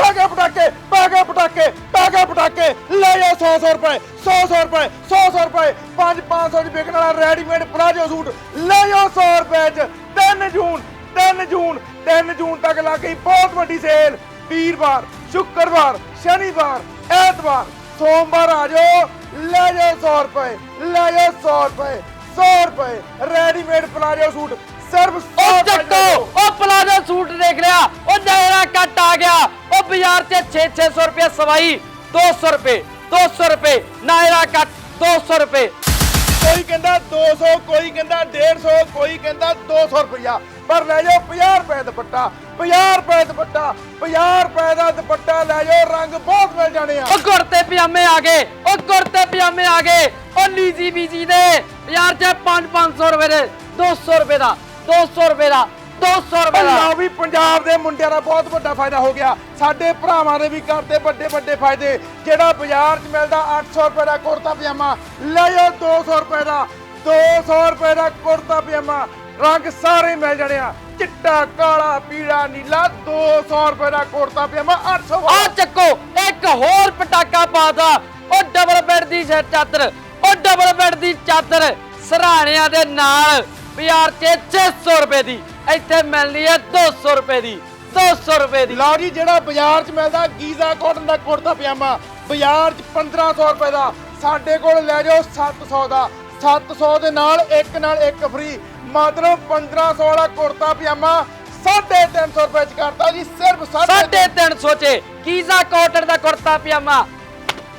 ਪੈਗੇ ਪਟਾਕੇ ਪੈਗੇ ਪਟਾਕੇ ਪੈਗੇ ਪਟਾਕੇ। ਲੈ ਜਾਓ 100 100 ਰੁਪਏ 100 100 ਰੁਪਏ 100 100 ਰੁਪਏ। 5 500 ਚ ਵਿਕਣ ਵਾਲਾ ਰੈਡੀਮੇਡ ਪਲਾਜੋ ਸੂਟ। ਲੈ ਜਾਓ 100 ਰੁਪਏ ਚ। 3 ਜੂਨ 3 ਜੂਨ 3 ਜੂਨ ਤੱਕ ਲੱਗ ਗਈ ਬਹੁਤ ਵੱਡੀ ਸੇਲ ਵੀਰਵਾਰ ਸ਼ੁੱਕਰਵਾਰ ਸ਼ਨੀਵਾਰ ਐਤਵਾਰ ਸੋਮਵਾਰ ਆ ਜਾਓ। ਲੈ ਜਾਓ 100 ਰੁਪਏ ਲੈ ਜਾਓ 100 ਰੁਪਏ 100 ਰੁਪਏ। Readymade palazzo suit. ਸਿਰਫ 100 ਉਹ ਚੱਕੋ ਉਹ ਪਲਾਜ਼ੋ ਸੂਟ ਦੇਖ ਲਿਆ। ਉਹ ਦਾਇਰਾ ਉਹ ਬਾਜ਼ਾਰ 'ਚ 6-600 ਰੁਪਏ ਸਵਾਈ 200 ਰੁਪਏ 200 ਰੁਪਏ ਨਾਇਰਾ ਕੱਟ 200 ਰੁਪਏ। ਕੋਈ ਕਹਿੰਦਾ 200 ਕੋਈ ਕਹਿੰਦਾ 150 ਕੋਈ ਕਹਿੰਦਾ 200 ਰੁਪਇਆ। ਪਰ ਲੈ ਜਾਓ 50 ਰੁਪਏ ਦੁਪੱਟਾ 50 ਰੁਪਏ ਦੁਪੱਟਾ 50 ਰੁਪਏ ਦਾ ਦੁਪੱਟਾ ਲੈ ਜਾਓ ਰੰਗ ਬਹੁਤ ਮਿਲ ਜਾਣੇ ਆ। ਉਹ ਕੁੜਤੇ ਪਜਾਮੇ ਆ ਗਏ ਉਹ ਕੁੜਤੇ ਪਜਾਮੇ ਆ ਗਏ ਉਹ ਲੀਜੀ ਬੀਜੀ ਦੇ ਬਾਜ਼ਾਰ 'ਚ 5-500 ਰੁਪਏ ਦੇ 200 ਰੁਪਏ ਦਾ 200 ਰੁਪਏ ਦਾ। 200 ਰੁਪਏ ਦਾ। ਲਓ ਵੀ ਪੰਜਾਬ ਦੇ ਮੁੰਡਿਆਂ ਦਾ ਬਹੁਤ ਵੱਡਾ ਫਾਇਦਾ ਹੋ ਗਿਆ। ਸਾਡੇ ਭਰਾਵਾਂ ਦੇ ਵੀ ਕਰਦੇ ਵੱਡੇ ਵੱਡੇ ਫਾਇਦੇ। ਜਿਹੜਾ ਬਾਜ਼ਾਰ 'ਚ ਮਿਲਦਾ 800 ਰੁਪਏ ਦਾ ਕੁੜਤਾ ਪਜਾਮਾ ਲੈ ਜਾਓ 200 ਰੁਪਏ ਦਾ। 200 ਰੁਪਏ ਦਾ ਕੁੜਤਾ ਪਜਾਮਾ ਰੰਗ ਸਾਰੇ ਮਿਲ ਜਾਣੇ ਆ। ਚਿੱਟਾ ਕਾਲਾ ਪੀਲਾ ਨੀਲਾ 200 ਰੁਪਏ ਦਾ ਕੁੜਤਾ ਪਜਾਮਾ 800 ਆ ਚੱਕੋ ਇੱਕ ਹੋਰ ਪਟਾਕਾ ਪਾਦਾ ਉਹ ਡਬਲ ਬੈੱਡ ਦੀ ਚਾਦਰ ਉਹ ਡਬਲ ਬੈੱਡ ਦੀ ਚਾਦਰ ਸਰਾਣਿਆਂ ਦੇ ਨਾਲ ਬਾਜ਼ਾਰ 'ਚ 600 ਰੁਪਏ ਦੀ। ਇੱਥੇ ਮਿਲਣੀ ਹੈ 200 ਰੁਪਏ ਦੀ 200 ਰੁਪਏ ਦੀ। ਲਓ ਜੀ ਜਿਹੜਾ ਬਾਜ਼ਾਰ 'ਚ ਮਿਲਦਾ ਗੀਜ਼ਾ ਕਾਟਨ ਦਾ ਕੁੜਤਾ ਪਜਾਮਾ ਬਾਜ਼ਾਰ 'ਚ 1500 ਰੁਪਏ ਦਾ ਸਾਡੇ ਕੋਲ ਲੈ ਜਾਓ 700 ਦਾ। 700 ਦੇ ਨਾਲ ਇੱਕ ਨਾਲ ਇੱਕ ਫ੍ਰੀ ਮਤਲਬ 1500 ਵਾਲਾ ਕੁੜਤਾ ਪਜਾਮਾ 350 ਰੁਪਏ 'ਚ ਕਰਤਾ ਜੀ ਸਿਰਫ 350 350 ਚ। ਕੀਜ਼ਾ ਕਾਟਨ ਦਾ ਕੁੜਤਾ ਪਜਾਮਾ।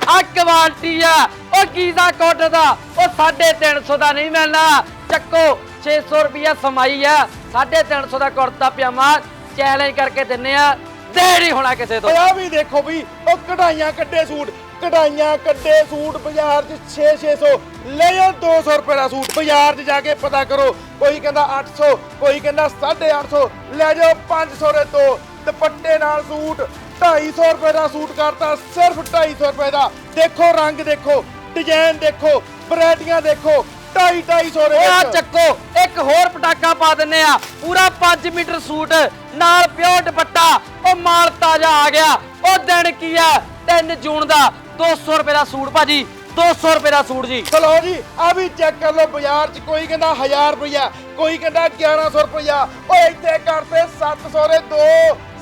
ਆ ਕੁਆਲਿਟੀ ਆ। ਉਹ ਕੀਜ਼ਾ ਕਾਟਨ ਦਾ ਉਹ 350 ਦਾ ਨਹੀਂ ਮਿਲਣਾ। ਚੱਕੋ 600 ਰੁਪਿਆ ਸਮਾਈ ਆ। 350 ਦਾ ਕੁੜਤਾ ਪਜਾਮਾ ਚੈਲੰਜ ਕਰਕੇ ਦਿੰਨੇ ਆ। ਦੇ ਨਹੀਂ ਹੋਣਾ ਕਿਸੇ ਤੋਂ। ਆ ਵੀ ਦੇਖੋ ਵੀ, ਉਹ ਕਢਾਈਆਂ ਕੱਢੇ ਸੂਟ, ਕਢਾਈਆਂ ਕੱਢੇ ਸੂਟ ਬਾਜ਼ਾਰ 'ਚ 6-600 ਲੈ ਜਾਓ 200 ਰੁਪਏ ਦਾ ਸੂਟ, ਬਾਜ਼ਾਰ 'ਚ ਜਾ ਕੇ ਪਤਾ ਕਰੋ। ਕੋਈ ਕਹਿੰਦਾ 800 ਕੋਈ ਕਹਿੰਦਾ 850 ਲੈ ਜਾਓ 500 ਦੇ ਦੋ। ਦੁਪੱਟੇ ਨਾਲ ਸੂਟ 250 ਰੁਪਏ ਦਾ ਸੂਟ ਕਰਤਾ, ਸਿਰਫ 250 ਰੁਪਏ ਦਾ। ਦੇਖੋ ਰੰਗ ਦੇਖੋ, ਡਿਜ਼ਾਈਨ ਦੇਖੋ, ਵੈਰਾਈਟੀਆਂ ਦੇਖੋ। 250 ਦੇ ਉਹ ਆ ਵਿੱਚ। ਚੱਕੋ ਇੱਕ ਹੋਰ ਪਟਾਕਾ ਪਾ ਦਿੰਨੇ ਆ। ਪੂਰਾ 5 ਮੀਟਰ ਸੂਟ ਨਾਲ ਪਿਓ ਦੁਪੱਟਾ ਉਹ ਮਾਲ ਤਾਜ਼ਾ ਆ ਗਿਆ। ਉਹ ਦਿਨ ਕੀ ਆ? 3 ਜੂਨ ਦਾ। 200 ਰੁਪਏ ਦਾ ਸੂਟ ਭਾਜੀ। 200 ਰੁਪਏ ਦਾ ਸੂਟ ਜੀ। ਚਲੋ ਜੀ ਆ ਵੀ ਚੈੱਕ ਕਰ ਲਓ ਬਾਜ਼ਾਰ 'ਚ ਕੋਈ ਕਹਿੰਦਾ 1000 ਰੁਪਇਆ ਕੋਈ ਕਹਿੰਦਾ 1100 ਰੁਪਇਆ ਓਏ ਇੱਥੇ ਕਰਤੇ 700 ਦੇ ਦੋ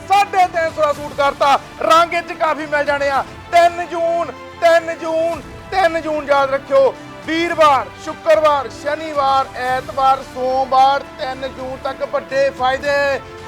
350 ਦਾ ਸੂਟ ਕਰਤਾ। ਰੰਗ ਇਹ 'ਚ ਕਾਫੀ ਮਿਲ ਜਾਣੇ ਆ। 3 ਜੂਨ 3 ਜੂਨ 3 ਜੂਨ ਯਾਦ ਰੱਖਿਓ। ਵੀਰਵਾਰ ਸ਼ੁੱਕਰਵਾਰ ਸ਼ਨੀਵਾਰ ਐਤਵਾਰ ਸੋਮਵਾਰ 3 ਜੂਨ ਤੱਕ ਵੱਡੇ ਫਾਇਦੇ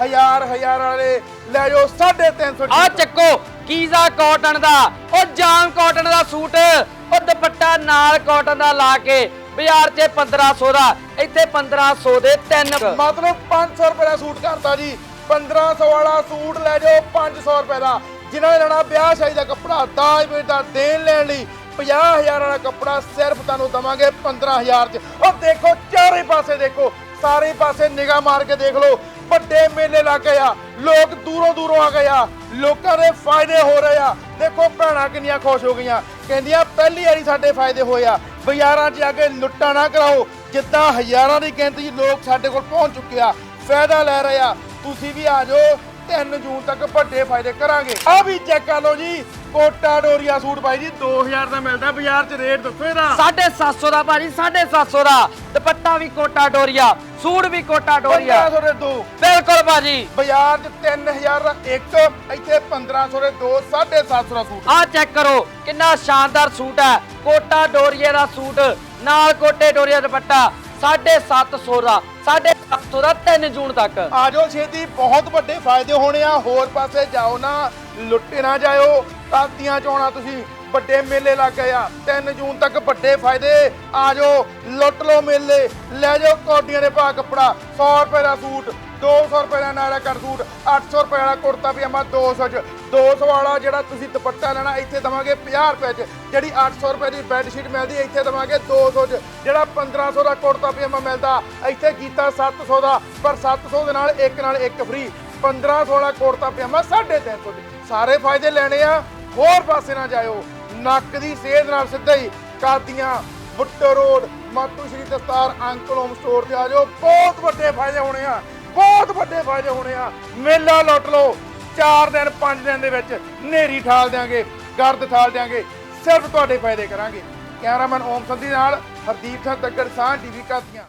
ਹਜ਼ਾਰ ਹਜ਼ਾਰ ਵਾਲੇ ਲੈ ਜਾਓ 350 ਆ। ਚੱਕੋ ਕੀਜ਼ਾ ਕਾਟਨ ਦਾ ਉਹ ਜਾਮ ਕਾਟਨ ਦਾ ਸੂਟ ਉਹ ਦੁਪੱਟਾ ਨਾਲ ਕਾਟਨ ਦਾ ਲਾ ਕੇ ਬਾਜ਼ਾਰ 'ਚ 1500 ਦਾ ਇੱਥੇ 1500 ਦੇ ਤਿੰਨ ਮਤਲਬ 500 ਰੁਪਏ ਦਾ ਸੂਟ ਕਰਤਾ ਜੀ 1500 ਵਾਲਾ ਸੂਟ ਲੈ ਜਾਓ 500 ਰੁਪਏ ਦਾ। ਜਿਨ੍ਹਾਂ ਨੇ ਲੈਣਾ ਵਿਆਹ ਸ਼ਾਦੀ ਦਾ ਕੱਪੜਾ ਦਾਜ ਦਾ ਦੇਣ ਲੈਣ ਲਈ 50000 ਵਾਲਾ ਕੱਪੜਾ ਸਿਰਫ ਤੁਹਾਨੂੰ ਦਵਾਂਗੇ 15000 ਚ। ਉਹ ਦੇਖੋ, ਚਾਰੇ ਪਾਸੇ ਦੇਖੋ, ਸਾਰੇ ਪਾਸੇ ਨਿਗਾਹ ਮਾਰ ਕੇ ਦੇਖ ਲਓ। ਵੱਡੇ ਮੇਲੇ ਲੱਗ ਗਏ ਆ, ਲੋਕ ਦੂਰੋਂ ਦੂਰੋਂ ਆ ਗਏ ਆ, ਲੋਕਾਂ ਦੇ ਫਾਇਦੇ ਹੋ ਰਹੇ ਆ। ਦੇਖੋ, ਭੈਣਾਂ ਕਿੰਨੀਆਂ ਖੁਸ਼ ਹੋ ਗਈਆਂ। ਕਹਿੰਦੀਆਂ, ਪਹਿਲੀ ਵਾਰੀ ਸਾਡੇ ਫਾਇਦੇ ਹੋਏ ਆ। ਬਾਜ਼ਾਰਾਂ 'ਚ ਜਾ ਕੇ ਲੁੱਟਾਂ ਨਾ ਕਰਾਓ। ਜਿੱਦਾਂ ਹਜ਼ਾਰਾਂ ਦੀ ਗਿਣਤੀ ਲੋਕ ਸਾਡੇ ਕੋਲ ਪਹੁੰਚ ਚੁੱਕੇ ਆ। ਫਾਇਦਾ ਲੈ ਰਹੇ ਆ। ਤੁਸੀਂ ਵੀ ਆ ਜਾਓ। 3 ਜੂਨ ਤੱਕ ਵੱਡੇ ਫਾਇਦੇ ਕਰਾਂਗੇ। ਆ ਵੀ ਚੈੱਕ ਕਰ ਲਓ ਜੀ ਕੋਟਾ ਡੋਰੀਆ ਸੂਟ ਭਾਈ ਜੀ 2000 ਦਾ ਮਿਲਦਾ ਬਾਜ਼ਾਰ 'ਚ ਰੇਟ ਦੱਸੋ ਇਹਦਾ। 750 ਦਾ ਭਾਜੀ 750 ਦਾ। ਦੁਪੱਟਾ ਵੀ ਕੋਟਾ ਡੋਰੀਆ ਸੂਟ ਵੀ ਕੋਟਾ ਡੋਰੀਆ। 1500 ਦੇ ਦੋ। ਬਿਲਕੁਲ ਭਾਜੀ। ਬਾਜ਼ਾਰ 'ਚ 3000 ਦਾ ਇੱਕ ਇੱਥੇ 1500 ਦੇ ਦੋ 750 ਦਾ ਸੂਟ। ਆ ਚੈੱਕ ਕਰੋ ਕਿੰਨਾ ਸ਼ਾਨਦਾਰ ਸੂਟ ਹੈ। ਕੋਟਾ ਡੋਰੀਏ ਦਾ ਸੂਟ ਨਾਲ ਕੋਟੇ ਡੋਰੀਆ ਦੁਪੱਟਾ। 750 ਦਾ 750 ਦਾ 3 ਜੂਨ ਤੱਕ। ਆ ਜਾਓ ਛੇਤੀ, ਬਹੁਤ ਵੱਡੇ ਫਾਇਦੇ ਹੋਣੇ ਆ। ਹੋਰ ਪਾਸੇ ਜਾਓ ਨਾ, ਲੁੱਟੇ ਨਾ ਜਾਇਓ। ਤਾਤੀਆਂ ਚੋਣਾ ਤੁਸੀਂ ਵੱਡੇ ਮੇਲੇ ਲੱਗ ਗਏ ਆ। 3 ਜੂਨ ਤੱਕ ਵੱਡੇ ਫਾਇਦੇ। ਆ ਜਾਓ, ਲੁੱਟ ਲਓ ਮੇਲੇ। ਲੈ ਜਾਓ ਕੋਟੀਆਂ ਦੇ ਪਾ ਕੱਪੜਾ 100 ਰੁਪਏ ਦਾ ਸੂਟ। 200 ਰੁਪਏ ਦਾ ਨਾਰਾ ਕਰ ਸੂਟ 800 ਰੁਪਏ ਵਾਲਾ ਕੁੜਤਾ ਪਜਾਮਾ 200 ਚ। 200 ਵਾਲਾ ਜਿਹੜਾ ਤੁਸੀਂ ਦੁਪੱਟਾ ਲੈਣਾ, ਇੱਥੇ ਦਵਾਂਗੇ 50 ਰੁਪਏ ਚ। ਜਿਹੜੀ 800 ਰੁਪਏ ਦੀ ਬੈੱਡ ਸ਼ੀਟ ਮਿਲਦੀ ਇੱਥੇ ਦਵਾਂਗੇ 200 ਚ। ਜਿਹੜਾ 1500 ਦਾ ਕੁੜਤਾ ਪਜਾਮਾ ਮਿਲਦਾ, ਇੱਥੇ ਕੀਤਾ 700 ਦਾ, ਪਰ 700 ਦੇ ਨਾਲ ਇੱਕ ਨਾਲ ਇੱਕ ਫ੍ਰੀ 1500 ਵਾਲਾ ਕੁੜਤਾ ਪਜਾਮਾ 350 ਚ ਸਾਰੇ ਫਾਇਦੇ ਲੈਣੇ ਆ, ਹੋਰ ਪਾਸੇ ਨਾ ਜਾਇਓ। ਨੱਕ ਦੀ ਸੇਧ ਨਾਲ ਸਿੱਧਾ ਹੀ ਕਾਦੀਆਂ, ਬੁੱਟਰ ਰੋਡ, ਮਾਤੂ ਸ਼੍ਰੀ ਦਸਤਾਰ, ਅੰਕਲ ਹੋਮ ਸਟੋਰ ਤੇ ਆ ਜਾਓ। ਬਹੁਤ ਵੱਡੇ ਫਾਇਦੇ ਹੋਣੇ ਆ। ਬਹੁਤ ਵੱਡੇ ਫਾਇਦੇ ਹੋਣੇ ਆ। ਮੇਲਾ ਲੁੱਟ ਲਓ। 4 ਦਿਨ 5 ਦਿਨ ਦੇ ਵਿੱਚ ਨੇਰੀ ਠਾਲ ਦਿਆਂਗੇ, ਗਰਦ ਠਾਲ ਦਿਆਂਗੇ। ਸਿਰਫ ਤੁਹਾਡੇ ਫਾਇਦੇ ਕਰਾਂਗੇ। ਕੈਮਰਾਮੈਨ ਓਮ ਸੰਧੀ ਨਾਲ ਹਰਦੀਪ ਸਿੰਘ ਤੱਕਰ ਸਾਹ ਟੀਵੀ ਕਾਦੀਆਂ